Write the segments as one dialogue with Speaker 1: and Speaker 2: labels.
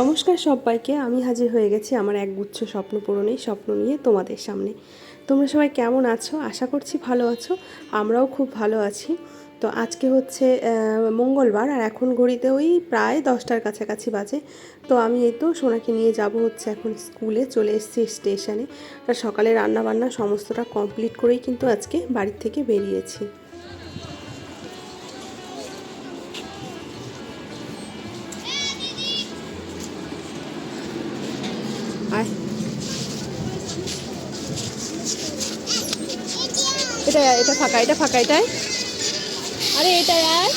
Speaker 1: নমস্কার সবাইকে, আমি হাজির হয়ে গেছি আমার একগুচ্ছ স্বপ্ন পূরণের স্বপ্ন নিয়ে তোমাদের সামনে। তোমরা সবাই কেমন আছো? আশা করছি ভালো আছো, আমরাও খুব ভালো আছি। তো আজকে হচ্ছে মঙ্গলবার আর এখন ঘড়িতে ওই প্রায় দশটার কাছাকাছি বাজে। তো আমি এই তো সোনাকে নিয়ে যাব হচ্ছে এখন স্কুলে, চলে এসেছি স্টেশনে। আর সকালে রান্না বান্না সমস্তটা কমপ্লিট করেই কিন্তু আজকে বাড়ির থেকে বেরিয়েছি। এটা এটা ফাঁকা এটা ফাঁকা এটাই?
Speaker 2: আরে এটা আর?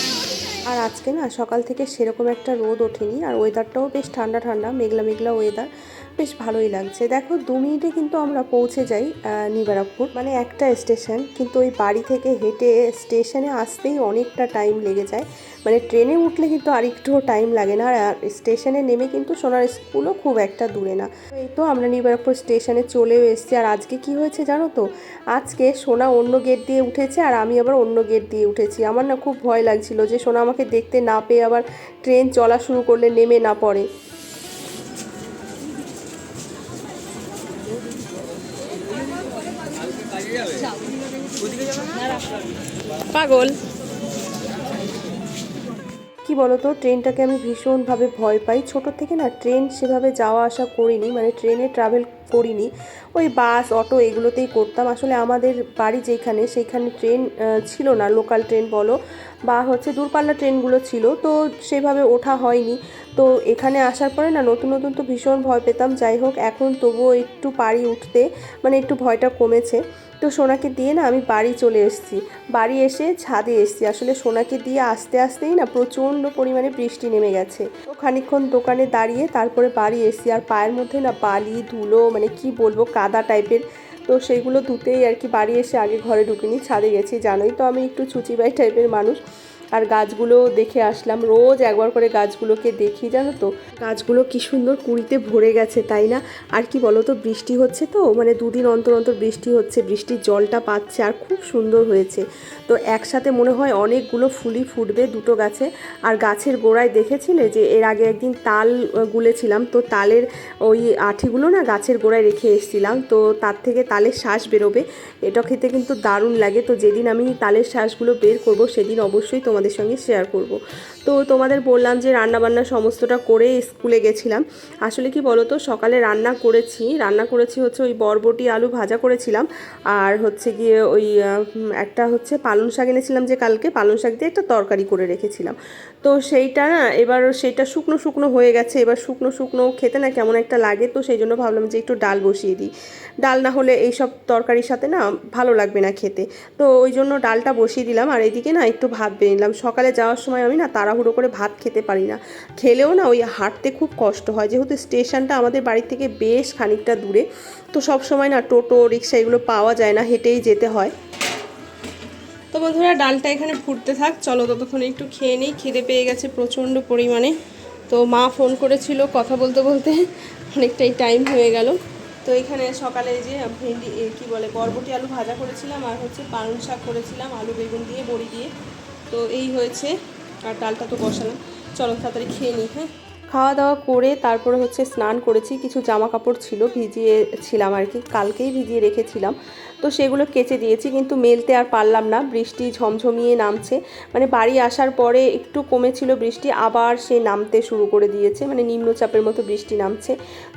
Speaker 1: আর আজকে না সকাল থেকে সেরকম একটা রোদ ওঠেনি আর ওয়েদারটাও বেশ ঠান্ডা ঠান্ডা মেঘলা মেঘলা ওয়েদার বেশ ভালোই লাগছে। দেখো দু মিনিটে কিন্তু আমরা পৌঁছে যাই নিবারাকপুর নিবারকপুর মানে একটা স্টেশন কিন্তু ওই বাড়ি থেকে হেঁটে স্টেশনে আসতেই অনেকটা টাইম লেগে যায়। মানে ট্রেনে উঠলে কিন্তু আর একটুও টাইম লাগে না। আর স্টেশনে নেমে কিন্তু সোনার স্কুলও খুব একটা দূরে না। এই তো আমরা নিবারকপুর স্টেশনে চলেও এসেছি। আর আজকে কি হয়েছে জানো তো? আজকে সোনা অন্য গেট দিয়ে উঠেছে আর আমি আবার অন্য গেট দিয়ে উঠেছি। আমার না খুব ভয় লাগছিল যে সোনা আমাকে দেখতে না পেয়ে আবার ট্রেন চলা শুরু করলে নেমে না পড়ে। পাগল। কি বলতো, ট্রেনটাকে আমি ভীষণভাবে ভয় পাই। ছোট থেকে না, ট্রেন সেভাবে যাওয়া আসা করিনি মানে ট্রেনে ট্রাভেল করিনি। ওই বাস, অটো এগুলোতেই করতাম। আসলে আমাদের বাড়ি যেখানে, সেইখানে ট্রেন ছিল না লোকাল ট্রেন বলো, বা হচ্ছে দূরপাল্লা ট্রেনগুলো ছিল। তো সেভাবে ওঠা হয়নি। তো এখানে আসার পরে না, নতুন নতুন তো ভীষণ ভয় পেতাম। যাই হোক, এখন তবুও একটু পারি উঠতে মানে একটু ভয়টা কমেছে। তো সোনাকে দিয়ে না আমি বাড়ি চলে এসেছি। বাড়ি এসে ছাদে এসেছি। আসলে সোনাকে দিয়ে আস্তে আস্তেই না প্রচণ্ড পরিমাণে বৃষ্টি নেমে গেছে। তো খানিক্ষণ দোকানে দাঁড়িয়ে তারপরে বাড়ি এসেছি আর পায়ের মধ্যে না বালি, ধুলো মানে কি বলব, কাদা টাইপের। তো সেইগুলো ধুতেই আর কি বাড়ি এসে আগে ঘরে ঢুকিনি, ছাদে গেছি, জানোই তো আমি একটু চুচিবাই টাইপের মানুষ। আর গাছগুলো দেখে আসলাম। রোজ একবার করে গাছগুলোকে দেখি, জানো তো? গাছগুলো কি সুন্দর কুড়িতে ভরে গেছে, তাই না? আর কি বলো তো বৃষ্টি হচ্ছে তো মানে দুদিন অন্তর অন্তর বৃষ্টি হচ্ছে, বৃষ্টির জলটা পাচ্ছে আর খুব সুন্দর হয়েছে। তো একসাথে মনে হয় অনেকগুলো ফুলই ফুটবে দুটো গাছে। আর গাছের গোড়ায় দেখেছিলে যে, এর আগে একদিন তাল গুলেছিলাম, তো তালের ওই আঠিগুলো না গাছের গোড়ায় রেখে এসেছিলাম, তো তার থেকে তালের শ্বাস বেরোবে। এটা খেতে কিন্তু দারুণ লাগে। তো যেদিন আমি তালের শ্বাসগুলো বের করব, সেদিন অবশ্যই তোমাদের সঙ্গে শেয়ার করব। তো তোমাদের বললাম যে রান্নাবান্না সমস্তটা করে স্কুলে গেছিলাম। আসলে কি বলো তো সকালে রান্না করেছি রান্না করেছি হচ্ছে ওই বরবটি আলু ভাজা করেছিলাম। আর হচ্ছে গিয়ে ওই একটা হচ্ছে পালং শাক এনেছিলাম যে কালকে, পালং শাক দিয়ে একটা তরকারি করে রেখেছিলাম। তো সেইটা না, এবার সেইটা শুকনো শুকনো হয়ে গেছে, এবার শুকনো শুকনো খেতে না কেমন একটা লাগে, তো সেই জন্য ভাবলাম যে একটু ডাল বসিয়ে দিই। ডাল না হলে এইসব তরকারির সাথে না ভালো লাগবে না খেতে। তো ওই জন্য ডালটা বসিয়ে দিলাম, আর এদিকে না একটু ভাত নিলাম। সকালে যাওয়ার সময় আমি না তাড়াহুড়ো করে ভাত খেতে পারি না। খেলেও না ওই হাঁটতে খুব কষ্ট হয়। যেহেতু স্টেশনটা আমাদের বাড়ি থেকে বেশ খানিকটা দূরে, তো সব সময় না টোটো, রিক্সা এগুলো পাওয়া যায় না, হেঁটেই যেতে হয়। তো বন্ধুরা, ডালটা এখানে ফুটতে থাক। চলো ততক্ষণ একটু খেয়ে নিই। খিদে পেয়ে গেছে প্রচণ্ড পরিমাণে। তো মা ফোন করেছিল কথা বলতে বলতে, অনেকটাই টাইম হয়ে গেল। তো এখানে সকালে যে ভেন্ডি কি বলে, বরবটি আলু ভাজা করেছিলাম, আর হচ্ছে পালং শাক করেছিলাম, আলু বেগুন দিয়ে, বড়ি দিয়ে। তো এই হয়েছে আর ডালটা তো বসালাম। চলো তাড়াতাড়ি খেয়ে নিই হ্যাঁ? খাওয়া দাওয়া করে তারপরে হচ্ছে স্নান করেছি, কিছু জামা কাপড় ছিল ভিজিয়ে ছিলাম আর কি, কালকেই ভিজিয়ে রেখেছিলাম। তো সেগুলো কেচে দিয়েছি, কিন্তু মেলতে আর পারলাম না, বৃষ্টি ঝমঝমিয়ে নামছে। মানে বাড়ি আসার পরে একটু কমেছিল বৃষ্টি, আবার সে নামতে শুরু করে দিয়েছে মানে নিম্নচাপের মতো বৃষ্টি নামছে।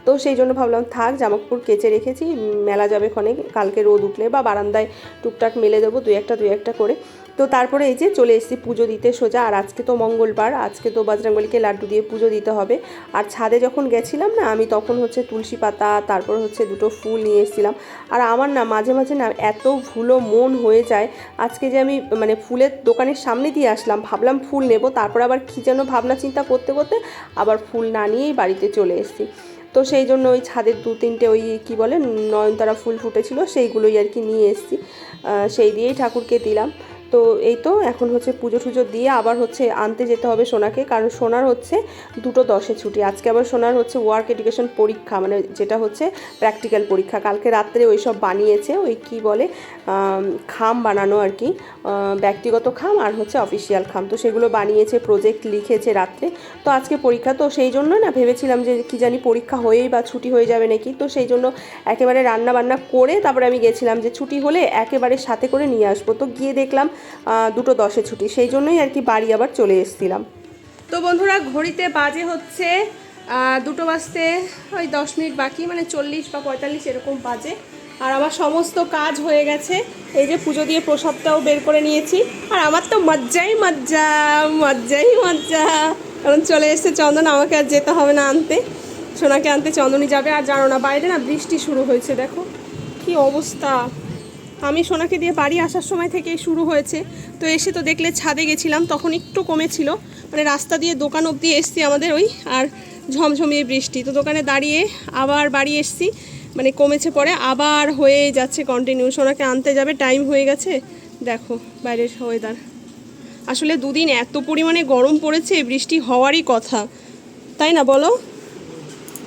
Speaker 1: তো সেই জন্য ভাবলাম, থাক জামা কাপড় কেচে রেখেছি মেলা যাবে ক্ষণে কালকে রোদ উঠলে বা বারান্দায় টুকটাক মেলে দেবো, দুই একটা দুই একটা করে। তো তারপরে এই যে চলে এসেছি পুজো দিতে সোজা, আর আজকে তো মঙ্গলবার, আজকে তো বজরঙ্গলিকে লাড্ডু দিয়ে পুজো দিতে হবে। আর ছাদে যখন গেছিলাম না, আমি তখন হচ্ছে তুলসী পাতা, তারপর হচ্ছে দুটো ফুল নিয়ে এসেছিলাম। আর আমার না, মাঝে মাঝে না, এত ভুলো মন হয়ে যায়, আজকে যে আমি মানে ফুলের দোকানের সামনে দিয়ে আসলাম, ভাবলাম ফুল নেব, তারপর আবার কী যেন ভাবনা চিন্তা করতে করতে আবার ফুল না নিয়েই বাড়িতে চলে এসেছি। তো সেই জন্য ওই ছাদের দু তিনটে ওই কি বলে নয়নতারা ফুল ফুটেছিল, সেইগুলোই আর কি নিয়ে এসেছি। সেই দিয়েই ঠাকুরকে দিলাম। তো এই তো এখন হচ্ছে পুজো টুজো দিয়ে আবার হচ্ছে আনতে যেতে হবে সোনাকে, কারণ সোনার হচ্ছে দুটো দশে ছুটি। আজকে আবার সোনার হচ্ছে ওয়ার্ক এডুকেশন পরীক্ষা মানে যেটা হচ্ছে প্র্যাকটিক্যাল পরীক্ষা। কালকে রাত্রে ওই সব বানিয়েছে, ওই কি বলে খাম বানানো আর কি ব্যক্তিগত খাম আর হচ্ছে অফিসিয়াল খাম। তো সেগুলো বানিয়েছে প্রজেক্ট লিখেছে রাত্রে। তো আজকে পরীক্ষা, তো সেই জন্য না ভেবেছিলাম যে কি জানি পরীক্ষা হয়েই বা ছুটি হয়ে যাবে নাকি। তো সেই জন্য একেবারে রান্না বান্না করে তারপরে আমি গেছিলাম যে ছুটি হলে একেবারে সাথে করে নিয়ে আসব। তো গিয়ে দেখলাম দুটো দশে ছুটি। সেই জন্যই আর কি বাড়ি আবার চলে এসেছিলাম। তো বন্ধুরা, ঘড়িতে বাজে হচ্ছে দুটো বাজতে ওই দশ মিনিট বাকি মানে চল্লিশ বা পঁয়তাল্লিশ এরকম বাজে। আর আমার সমস্ত কাজ হয়ে গেছে। এই যে পুজো দিয়ে প্রসাদটাও বের করে নিয়েছি। আর আমার তো মজ্জাই মজ্জা মজ্জাই মজ্জা। কারণ চলে এসেছে চন্দন, আমাকে আর যেতে হবে না আনতে। সোনাকে আনতে চন্দনই যাবে। আর জানো না, বাইরে না বৃষ্টি শুরু হয়েছে, দেখো। কি অবস্থা। আমি সোনাকে দিয়ে বাড়ি আসার সময় থেকেই শুরু হয়েছে। তো এসে তো দেখলে ছাদে গেছিলাম, তখন একটু কমেছিল। মানে রাস্তা দিয়ে দোকান অবধি এসছি আমাদের ওই, আর ঝমঝমিয়ে বৃষ্টি। তো দোকানে দাঁড়িয়ে আবার বাড়ি এসছি মানে কমেছে পরে, আবার হয়ে যাচ্ছে কন্টিনিউ সোনাকে আনতে যাবে টাইম হয়ে গেছে। দেখো বাইরের ওয়েদার আসলে দুদিন এত পরিমাণে গরম পড়েছে বৃষ্টি হওয়ারই কথা। তাই না বলো?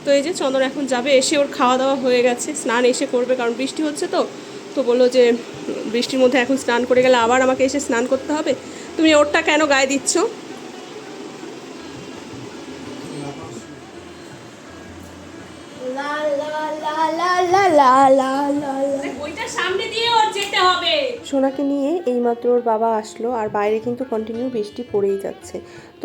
Speaker 1: তো এই যে চন্দন এখন যাবে, এসে ওর খাওয়া দাওয়া হয়ে গেছে, স্নান এসে করবে, কারণ বৃষ্টি হচ্ছে তো। তো বলল যে বৃষ্টির মধ্যে এখন স্নান করে গেলে আবার আমাকে এসে স্নান করতে হবে? তুমি ওরটা কেন গায়ে দিচ্ছ? সোনাকে নিয়ে এইমাত্র ওর বাবা আসলো আর বাইরে কিন্তু কন্টিনিউ বৃষ্টি পড়েই যাচ্ছে।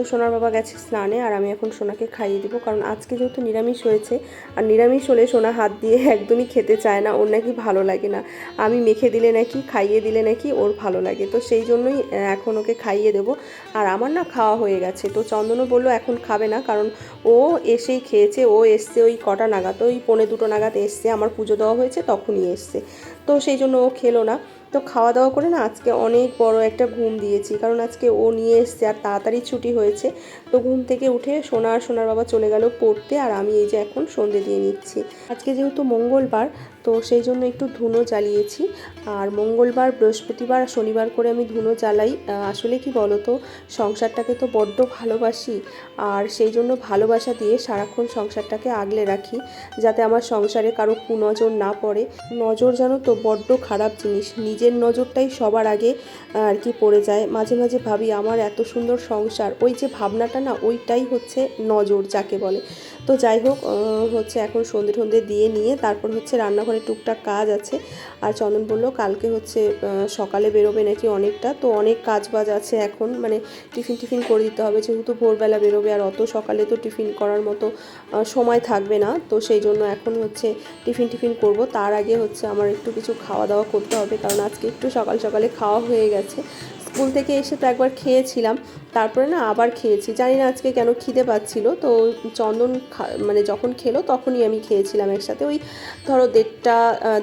Speaker 1: তো সোনার বাবা গেছে স্নানে আর আমি এখন সোনাকে খাইয়ে দিব, কারণ আজকে যেহেতু নিরামিষ হয়েছে আর নিরামিষ হলে সোনা হাত দিয়ে একদমই খেতে চায় না, ওর নাকি ভালো লাগে না। আমি মেখে দিলে নাকি, খাইয়ে দিলে নাকি ওর ভালো লাগে। তো সেই জন্যই এখন ওকে খাইয়ে দেবো। আর আমার না খাওয়া হয়ে গেছে, তো চন্দনও বলল এখন খাবে না, কারণ ও এসেই খেয়েছে, ও এসছে ওই কটা নাগাদ, ওই পৌনে দুটো নাগাদ এসছে, আমার পুজো দেওয়া হয়েছে, তখনই এসছে। তো সেই জন্য ও খেলো না। তো খাওয়া দাওয়া করে না আজকে অনেক বড় একটা ঘুম দিয়েছি। কারণ আজকে ও নিয়ে এসছে আর তাড়াতাড়ি ছুটি হয়েছে। তো ঘুম থেকে উঠে সোনা সোনার বাবা চলে গেল পড়তে আর আমি এই যে এখন সন্ধে দিয়ে নিচ্ছি। আজকে যেহেতু মঙ্গলবার, তো সেই জন্য একটু ধুনো জ্বালিয়েছি। আর মঙ্গলবার, বৃহস্পতিবার, শনিবার করে আমি ধুনো জ্বালাই। আসলে কি বলো তো সংসারটাকে তো বড্ড ভালোবাসি। আর সেই জন্য ভালোবাসা দিয়ে সারাক্ষণ সংসারটাকে আগলে রাখি, যাতে আমার সংসারে কারও কুনজর না পড়ে। নজর জানো তো, বড্ড খারাপ জিনিস। নিজের নজরটাই সবার আগে আর কি পড়ে যায়। মাঝে মাঝে ভাবি, আমার এত সুন্দর সংসার, ওই যে ভাবনাটা না, ওইটাই হচ্ছে নজর যাকে বলে। তো যাই হোক হচ্ছে এখন সন্ধে টন্ধে দিয়ে নিয়ে তারপর হচ্ছে রান্নাঘরে টুকটাক কাজ আছে। আর চন্দন বলল, কালকে হচ্ছে সকালে বেরোবে নাকি অনেকটা। তো অনেক কাজ বাজ আছে এখন মানে টিফিন টিফিন করে দিতে হবে। যেহেতু ভোরবেলা বেরোবে, আর অত সকালে তো টিফিন করার মতো সময় থাকবে না। তো সেই জন্য এখন হচ্ছে টিফিন টিফিন করব। তার আগে হচ্ছে আমার একটু কিছু খাওয়া দাওয়া করতে হবে, কারণ আজকে একটু সকাল সকালে খাওয়া হয়ে গেছে। স্কুল থেকে এসে তো একবার খেয়েছিলাম। তারপরে না আবার খেয়েছি। জানি না আজকে কেন খিদে পাচ্ছিল। তো চন্দন মানে যখন খেলো তখনই আমি খেয়েছিলাম একসাথে। ওই ধরো দেড়টা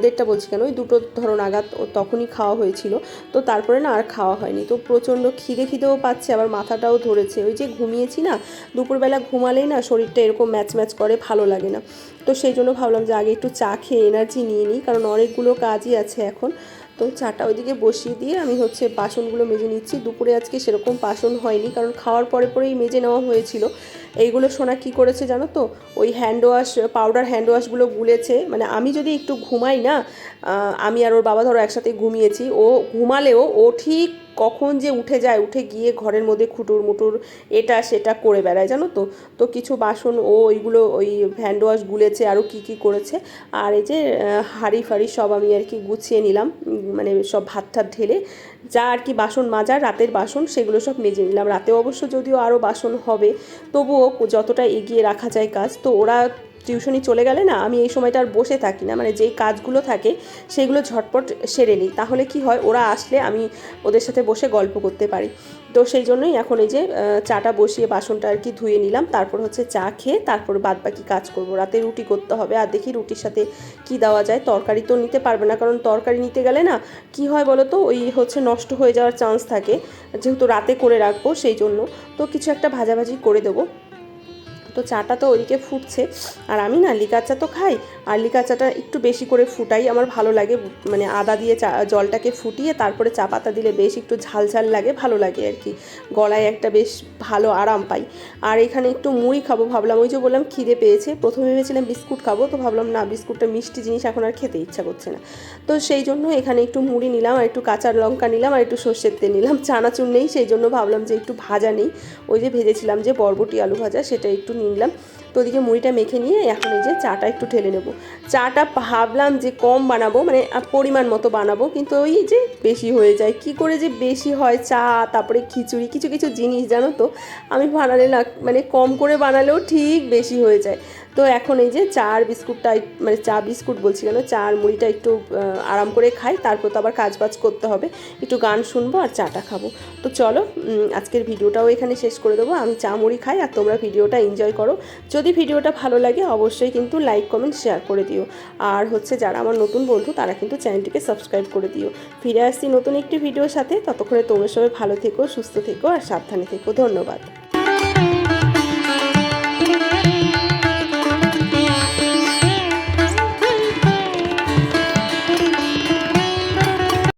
Speaker 1: দেড়টা বলছি কেন? ওই দুটো ধরো নাগাদ তখনই খাওয়া হয়েছিল। তো তারপরে না আর খাওয়া হয়নি। তো প্রচণ্ড খিদে খিদেও পাচ্ছে, আবার মাথাটাও ধরেছে। ওই যে ঘুমিয়েছি না, দুপুরবেলা ঘুমালেই না শরীরটা এরকম ম্যাচ ম্যাচ করে, ভালো লাগে না। তো সেই জন্য ভাবলাম যে আগে একটু চা খেয়ে এনার্জি নিয়ে নিই, কারণ অনেকগুলো কাজই আছে এখন। তো চাটা ওইদিকে বসিয়ে দিয়ে আমি হচ্ছে বাসনগুলো মেজে নিচ্ছি। দুপুরে আজকে সেরকম বাসন হয়নি, কারণ খাওয়ার পরে পরেই মেজে নেওয়া হয়েছিল। এইগুলো সোনা কি করেছে জানো তো? ওই হ্যান্ড ওয়াশ পাউডার হ্যান্ড ওয়াশগুলো গুলেছে। মানে আমি যদি একটু ঘুমাই না আমি আর ওর বাবা ধরো একসাথে ঘুমিয়েছি, ও ঘুমালেও ও ঠিক কখন যে উঠে যায়, উঠে গিয়ে ঘরের মধ্যে খুটুর মুটুর এটা সেটা করে বেড়ায়, জানো তো? তো কিছু বাসন ও ওইগুলো ওই হ্যান্ড ওয়াশ গুলেছে আরও কী কী করেছে। আর এই যে হাঁড়ি ফাড়ি সব আমি আর কি গুছিয়ে নিলাম মানে সব ভাত টাত ঢেলে। যা আর কি বাসন মাজার রাতের বাসন, সেগুলো সব মেজে নিলাম। রাতে অবশ্য যদিও আরও বাসন হবে, তবুও যতটা এগিয়ে রাখা যায় কাজ, তো ওরা টিউশনি চলে গেলে না, আমি এই সময়টা আর বসে থাকি না। মানে যেই কাজগুলো থাকে, সেগুলো ঝটপট সেরে নিই। তাহলে কি হয়, ওরা আসলে আমি ওদের সাথে বসে গল্প করতে পারি। তো সেই জন্যই এখন এই যে চাটা বসিয়ে বাসনটা আর কি ধুয়ে নিলাম। তারপর হচ্ছে চা খেয়ে তারপর বাদ বাকি কাজ করব। রাতে রুটি করতে হবে। আর দেখি রুটির সাথে কি দেওয়া যায়। তরকারি তো নিতে পারবে না, কারণ তরকারি নিতে গেলে না, কি হয় বলো তো ওই হচ্ছে নষ্ট হয়ে যাওয়ার চান্স থাকে। যেহেতু রাতে করে রাখব সেই জন্য। তো কিছু একটা ভাজাভাজি করে দেবো। তো চাটা তো ওইদিকে ফুটছে। আর আমি না লিকার চা তো খাই, আর লিকার চাটা একটু বেশি করে ফুটাই। আমার ভালো লাগে মানে আদা দিয়ে চা, জলটাকে ফুটিয়ে তারপরে চা পাতা দিলে বেশ একটু ঝাল ঝাল লাগে, ভালো লাগে আর কি। গলায় একটা বেশ ভালো আরাম পাই। আর এখানে একটু মুড়ি খাব ভাবলাম, ওই যে বললাম খিদে পেয়েছে, প্রথমে ভেবেছিলাম বিস্কুট খাব, তো ভাবলাম না, বিস্কুটটা মিষ্টি জিনিস এখন আর খেতে ইচ্ছা করছে না। তো সেই জন্য এখানে একটু মুড়ি নিলাম, আর একটু কাঁচা লঙ্কা নিলাম, আর একটু সর্ষের তেল নিলাম। চানাচুর নেই, সেই জন্য ভাবলাম যে একটু ভাজা নেই। ওই যে ভেজেছিলাম যে বরবটি আলু ভাজা, সেটা একটু নিলাম। তো ওদিকে মুড়িটা মেখে নিয়ে এখন এই যে চাটা একটু ঠেলে নেব। চাটা ভাবলাম যে কম বানাবো মানে পরিমাণ মতো বানাবো, কিন্তু ওই যে বেশি হয়ে যায়। কি করে যে বেশি হয় চা, তারপরে খিচুড়ি, কিছু কিছু জিনিস, জানো তো? আমি বানালে না মানে কম করে বানালেও ঠিক বেশি হয়ে যায়। তো এখন এই যে চা আর বিস্কুটটা মানে চা বিস্কুট বলছি কেন চা আর মুড়িটা একটু আরাম করে খাই, তারপর তো আবার কাজ বাজ করতে হবে। একটু গান শুনব আর চাটা খাব। তো চলো আজকের ভিডিওটাও এখানে শেষ করে দেবো। আমি চা মুড়ি খাই আর তোমরা ভিডিওটা এনজয় করো। যদি ভিডিওটা ভালো লাগে, অবশ্যই কিন্তু লাইক কমেন্ট শেয়ার করে দিও। আর হচ্ছে যারা আমার নতুন বন্ধু, তারা কিন্তু চ্যানেলটিকে সাবস্ক্রাইব করে দিও। ফিরে আসছি নতুন একটি ভিডিওর সাথে। ততক্ষণে তোমার সবাই ভালো থেকো, সুস্থ থেকো, আর সাবধানে থেকো। ধন্যবাদ।